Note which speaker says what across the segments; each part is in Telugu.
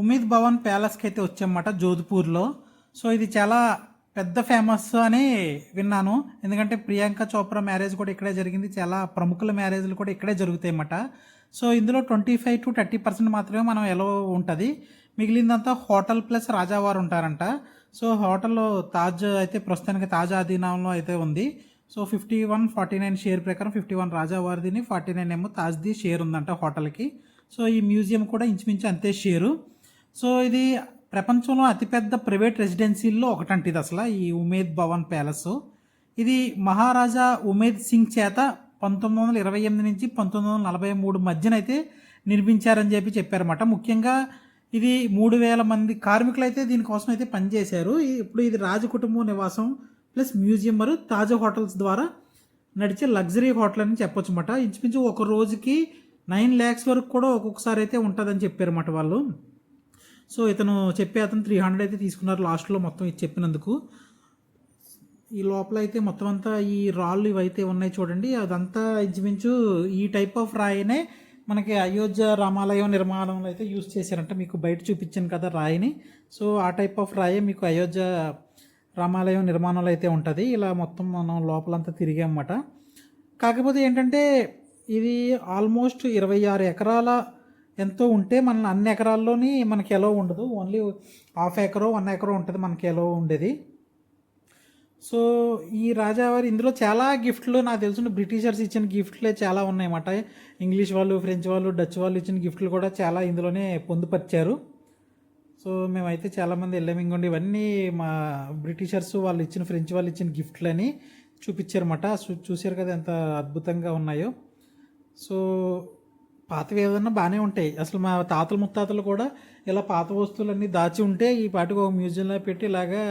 Speaker 1: ఉమీద్ భవన్ ప్యాలెస్కి అయితే వచ్చామన్నమాట జోధ్పూర్లో. సో ఇది చాలా పెద్ద ఫేమస్ అని విన్నాను. ఎందుకంటే ప్రియాంక చోప్రా మ్యారేజ్ కూడా ఇక్కడే జరిగింది. చాలా ప్రముఖుల మ్యారేజ్లు కూడా ఇక్కడే జరుగుతాయి అన్నమాట సో ఇందులో twenty five to thirty percent మాత్రమే మనం ఎలా ఉంటుంది. మిగిలిందంతా హోటల్ ప్లస్ రాజావారు ఉంటారంట. సో హోటల్లో తాజ్ అయితే ప్రస్తుతానికి తాజ్ ఆధీనంలో అయితే ఉంది. So fifty one forty nine share ప్రకారం ఫిఫ్టీ వన్ రాజావారిదిని ఫార్టీ నైన్ ఏమో తాజ్ది షేర్ ఉందంట హోటల్కి. సో ఈ మ్యూజియం కూడా ఇంచుమించు అంతే షేరు. సో ఇది ప్రపంచంలో అతిపెద్ద ప్రైవేట్ రెసిడెన్సీల్లో ఒకటంటి ఇది అసలు ఈ ఉమేద్ భవన్ ప్యాలెస్. ఇది మహారాజా ఉమేద్ సింగ్ చేత పంతొమ్మిది వందల ఇరవై ఎనిమిది నుంచి పంతొమ్మిది వందల నలభై మూడు మధ్యనైతే నిర్మించారని చెప్పి చెప్పారన్నమాట. ముఖ్యంగా ఇది మూడు వేల మంది కార్మికులు అయితే దీనికోసం అయితే పనిచేశారు. ఇప్పుడు ఇది రాజకుటుంబం నివాసం ప్లస్ మ్యూజియం మరియు తాజ్ హోటల్స్ ద్వారా నడిచే లగ్జరీ హోటల్ అని చెప్పొచ్చు అన్నమాట. ఇంచుమించు ఒక రోజుకి నైన్ ల్యాక్స్ వరకు కూడా ఒక్కొక్కసారి అయితే ఉంటుందని చెప్పారన్నమాట వాళ్ళు. సో ఇతను చెప్పే అతను త్రీ హండ్రెడ్ అయితే తీసుకున్నారు లాస్ట్లో మొత్తం ఇది చెప్పినందుకు. ఈ లోపల అయితే మొత్తం అంతా ఈ రాళ్ళు ఇవైతే ఉన్నాయి చూడండి. అదంతా ఇంచుమించు ఈ టైప్ ఆఫ్ రాయినే మనకి అయోధ్య రామాలయం నిర్మాణంలో అయితే యూజ్ చేశారంట. మీకు బయట చూపించాను కదా రాయిని. సో ఆ టైప్ ఆఫ్ రాయే మీకు అయోధ్య రామాలయం నిర్మాణంలో అయితే ఉంటుంది. ఇలా మొత్తం మనం లోపలంతా తిరిగామన్నమాట. కాకపోతే ఏంటంటే ఇది ఆల్మోస్ట్ ఇరవై ఆరు ఎకరాల ఎంతో ఉంటే మన అన్ని ఎకరాల్లోని మనకి ఎలా ఉండదు. ఓన్లీ హాఫ్ ఎకరో వన్ ఎకరో ఉంటుంది మనకి ఎలా ఉండేది. సో ఈ రాజావారి ఇందులో చాలా గిఫ్ట్లు నాకు తెలుసు బ్రిటిషర్స్ ఇచ్చిన గిఫ్ట్లే చాలా ఉన్నాయన్నమాట. ఇంగ్లీష్ వాళ్ళు ఫ్రెంచ్ వాళ్ళు డచ్ వాళ్ళు ఇచ్చిన గిఫ్ట్లు కూడా చాలా ఇందులోనే పొందుపరిచారు. సో మేమైతే చాలామంది వెళ్ళాము ఇంకోండి ఇవన్నీ మా బ్రిటిషర్స్ వాళ్ళు ఇచ్చిన ఫ్రెంచ్ వాళ్ళు ఇచ్చిన గిఫ్ట్లని చూపించారన్నమాట. చూ- చూశారు కదా ఎంత అద్భుతంగా ఉన్నాయో. సో పాతవి ఏదన్నా బాగానే ఉంటాయి. అసలు మా తాతలు ముత్తాతలు కూడా ఇలా పాత వస్తువులన్నీ దాచి ఉంటే ఈ పాటికి ఒక మ్యూజియంలో పెట్టి ఇలాగా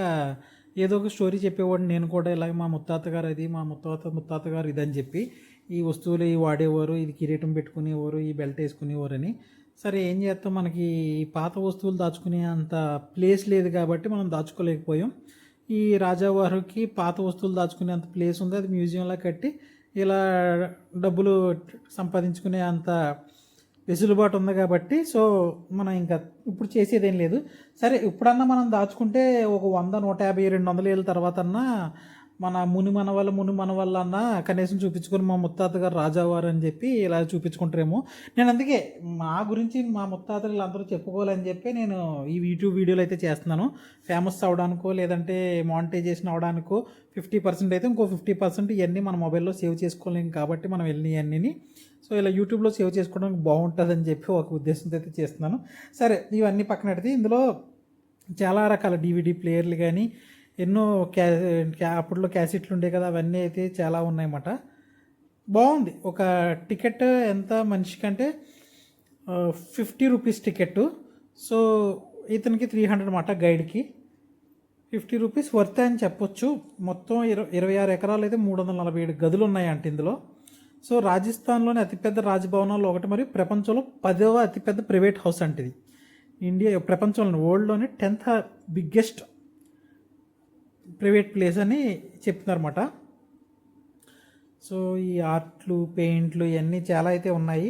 Speaker 1: ఏదో ఒక స్టోరీ చెప్పేవాడిని. నేను కూడా ఇలాగ మా ముత్తాత గారు అది మా ముత్తాత ముత్తాత గారు ఇదని చెప్పి ఈ వస్తువులు ఇవి వాడేవారు ఇది కిరీటం పెట్టుకునేవారు ఈ బెల్ట్ వేసుకునేవారు అని. సరే ఏం చేస్తాం? మనకి ఈ పాత వస్తువులు దాచుకునే అంత ప్లేస్ లేదు కాబట్టి మనం దాచుకోలేకపోయాం. ఈ రాజావారికి పాత వస్తువులు దాచుకునే అంత ప్లేస్ ఉంది. అది మ్యూజియంలో కట్టి ఇలా డబ్బులు సంపాదించుకునే అంత వెసులుబాటు ఉంది కాబట్టి సో మనం ఇంకా ఇప్పుడు చేసేదేం లేదు. సరే ఇప్పుడన్నా మనం దాచుకుంటే ఒక వంద నూట యాభై రెండు వందల ఏళ్ళ తర్వాత అన్నా మన ముని మన వల్ల ముని మన వల్ల అన్న కనీసం చూపించుకొని మా ముత్తాత గారు రాజావారు అని చెప్పి ఇలా చూపించుకుంటారేమో. నేను అందుకే మా గురించి మా ముత్తాతలు వీళ్ళందరూ చెప్పుకోవాలని చెప్పి నేను ఈ యూట్యూబ్ వీడియోలు అయితే చేస్తున్నాను. ఫేమస్ అవడానికో లేదంటే మానిటైజేషన్ అవడానికో ఫిఫ్టీ పర్సెంట్ అయితే ఇంకో ఫిఫ్టీ పర్సెంట్ ఇవన్నీ మన మొబైల్లో సేవ్ చేసుకోలేము కాబట్టి మనం వెళ్ళిన అన్నీ సో ఇలా యూట్యూబ్లో సేవ్ చేసుకోవడానికి బాగుంటుందని చెప్పి ఒక ఉద్దేశంతో అయితే చేస్తున్నాను. సరే ఇవన్నీ పక్కన పెడితే ఇందులో చాలా రకాల డివిడి ప్లేయర్లు కానీ ఎన్నో క్యా అప్పట్లో క్యాసెట్లు ఉండే కదా అవన్నీ అయితే చాలా ఉన్నాయన్నమాట. బాగుంది. ఒక టికెట్ ఎంత మనిషికంటే ఫిఫ్టీ రూపీస్ టికెట్. సో ఇతనికి త్రీ హండ్రెడ్ అన్నమాట గైడ్కి. ఫిఫ్టీ రూపీస్ వర్త్ అని చెప్పొచ్చు. మొత్తం ఇరవై ఇరవై ఆరు ఎకరాలు అయితే మూడు వందల నలభై ఏడు గదులు ఉన్నాయంట ఇందులో. సో రాజస్థాన్లోని అతిపెద్ద రాజభవనాల్లో ఒకటి మరియు ప్రపంచంలో పదవ అతిపెద్ద ప్రైవేట్ హౌస్ అంటే ఇది. ఇండియా ప్రపంచంలో వరల్డ్లోని టెన్త్ బిగ్గెస్ట్ ప్రైవేట్ ప్లేస్ అని చెప్తున్నారన్నమాట. సో ఈ ఆర్ట్లు పెయింట్లు ఇవన్నీ చాలా అయితే ఉన్నాయి.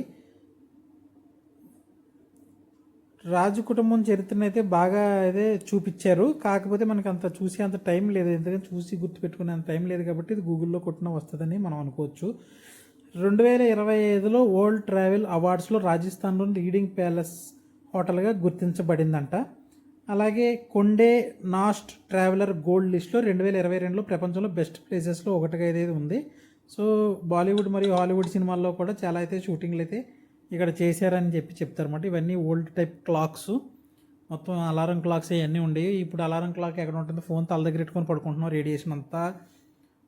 Speaker 1: రాజు కుటుంబం చరిత్రను అయితే బాగా అయితే చూపించారు. కాకపోతే మనకి అంత చూసే అంత టైం లేదు. ఎందుకంటే చూసి గుర్తుపెట్టుకునే అంత టైం లేదు కాబట్టి ఇది గూగుల్లో కొట్టిన వస్తుందని మనం అనుకోవచ్చు. రెండు వేల ఇరవై ఐదులో వరల్డ్ ట్రావెల్ అవార్డ్స్లో రాజస్థాన్లోని లీడింగ్ ప్యాలెస్ హోటల్గా గుర్తించబడిందంట. అలాగే కొండే నాస్ట్ ట్రావెలర్ గోల్డ్ లిస్ట్లో రెండు వేల ఇరవై రెండులో ప్రపంచంలో బెస్ట్ ప్లేసెస్లో ఒకటిగా అయితే ఉంది. సో బాలీవుడ్ మరియు హాలీవుడ్ సినిమాల్లో కూడా చాలా అయితే షూటింగ్లు అయితే ఇక్కడ చేశారని చెప్పి చెప్తారన్నమాట. ఇవన్నీ ఓల్డ్ టైప్ క్లాక్స్. మొత్తం అలారం క్లాక్స్ ఇవన్నీ ఉండేవి. ఇప్పుడు అలారం క్లాక్ ఎక్కడ ఉంటుంది ఫోన్ తల దగ్గర పెట్టుకొని పడుకుంటున్నాం రేడియేషన్ అంతా.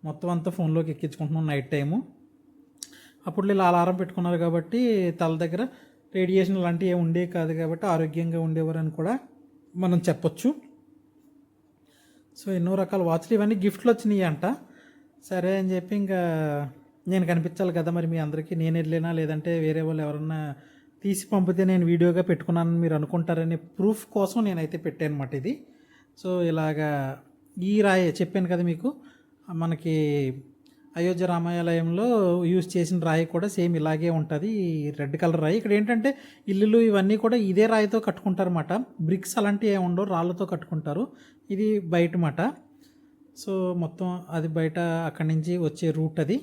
Speaker 1: మొత్తం అంతా ఫోన్లోకి ఎక్కించుకుంటున్నాం నైట్ టైము. అప్పుడు ఇలా అలారం పెట్టుకున్నారు కాబట్టి తల దగ్గర రేడియేషన్ లాంటివి ఏమి ఉండేవి కాదు కాబట్టి ఆరోగ్యంగా ఉండేవారని కూడా మనం చెప్పొచ్చు. సో ఎన్నో రకాల వాచ్లు ఇవన్నీ గిఫ్ట్లు వచ్చినాయి అంట సరే అని చెప్పి ఇంకా నేను కనిపించాలి కదా మరి మీ అందరికీ. నేను వెళ్ళినా లేదంటే వేరే వాళ్ళు ఎవరన్నా తీసి పంపితే నేను వీడియోగా పెట్టుకున్నానని మీరు అనుకుంటారనే ప్రూఫ్ కోసం నేనైతే పెట్టాను అనమాట ఇది. సో ఇలాగా ఈ రాయి చెప్పాను కదా మీకు. మనకి అయోధ్య రామాలయంలో యూజ్ చేసిన రాయి కూడా సేమ్ ఇలాగే ఉంటుంది. రెడ్ కలర్ రాయి. ఇక్కడ ఏంటంటే ఇల్లులు ఇవన్నీ కూడా ఇదే రాయితో కట్టుకుంటారు అన్నమాట బ్రిక్స్ అలాంటివి ఏమి ఉండవు. రాళ్ళతో కట్టుకుంటారు. ఇది బయట మాట సో మొత్తం అది బయట అక్కడి నుంచి వచ్చే రూట్ అది.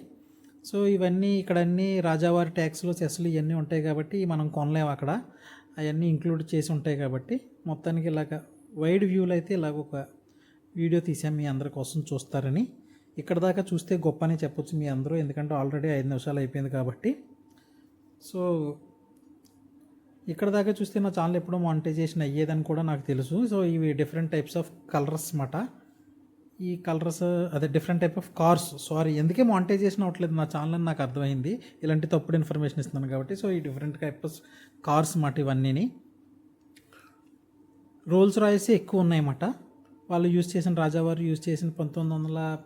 Speaker 1: సో ఇవన్నీ ఇక్కడ అన్ని రాజావారి ట్యాక్స్లు సెస్లు ఇవన్నీ ఉంటాయి కాబట్టి మనం కొనలేము అక్కడ. అవన్నీ ఇంక్లూడ్ చేసి ఉంటాయి కాబట్టి మొత్తానికి ఇలాగ వైడ్ వ్యూలో అయితే ఇలాగ ఒక వీడియో తీసాం మీ అందరి కోసం చూస్తారని. ఇక్కడ దాకా చూస్తే గొప్ప అని చెప్పొచ్చు మీ అందరూ ఎందుకంటే ఆల్రెడీ ఐదు నిమిషాలు అయిపోయింది కాబట్టి. సో ఇక్కడ దాకా చూస్తే నా ఛానల్ ఎప్పుడో మానిటైజేషన్ అయ్యేదని కూడా నాకు తెలుసు. సో ఇవి డిఫరెంట్ టైప్స్ ఆఫ్ కలర్స్ అన్నమాట. ఈ కలర్స్ అదే different type of cars sorry ఎందుకే మానిటైజేషన్ అవ్వట్లేదు? నా ఛానల్ అని నాకు అర్థమైంది. ఇలాంటి తప్పుడు ఇన్ఫర్మేషన్ ఇస్తున్నాను కాబట్టి. సో ఈ డిఫరెంట్ టైప్ ఆఫ్ కార్స్ మాట ఇవన్నీని. రోల్స్ రాయల్స్ ఎక్కువ ఉన్నాయన్నమాట. వాళ్ళు యూజ్ చేసిన రాజావారు యూజ్ చేసిన పంతొమ్మిది వందల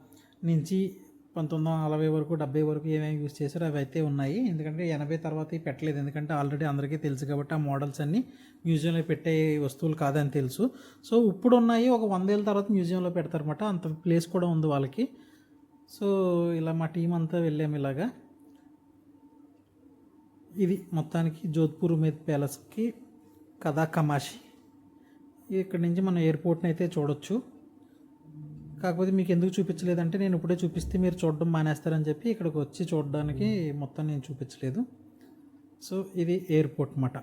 Speaker 1: నుంచి పంతొమ్మిది వందల నలభై వరకు డెబ్బై వరకు ఏమేమి యూజ్ చేశారో అవి అయితే ఉన్నాయి. ఎందుకంటే ఎనభై తర్వాత ఇవి పెట్టలేదు. ఎందుకంటే ఆల్రెడీ అందరికీ తెలుసు కాబట్టి ఆ మోడల్స్ అన్నీ మ్యూజియంలో పెట్టే వస్తువులు కాదని తెలుసు. సో ఇప్పుడు ఉన్నాయి ఒక వందేళ్ళ తర్వాత మ్యూజియంలో పెడతారన్నమాట. అంత ప్లేస్ కూడా ఉంది వాళ్ళకి. సో ఇలా మా టీం అంతా వెళ్ళాము ఇలాగా. ఇది మొత్తానికి జోధ్పూర్ మీద ప్యాలెస్కి కథా కమాషి. ఇక్కడ నుంచి మనం ఎయిర్పోర్ట్ని అయితే చూడొచ్చు. కాకపోతే మీకు ఎందుకు చూపించలేదంటే నేను ఇప్పుడే చూపిస్తే మీరు చూడడం మానేస్తారని చెప్పి ఇక్కడికి వచ్చి చూడడానికి మొత్తం నేను చూపించలేదు. సో ఇది ఎయిర్పోర్ట్ అన్నమాట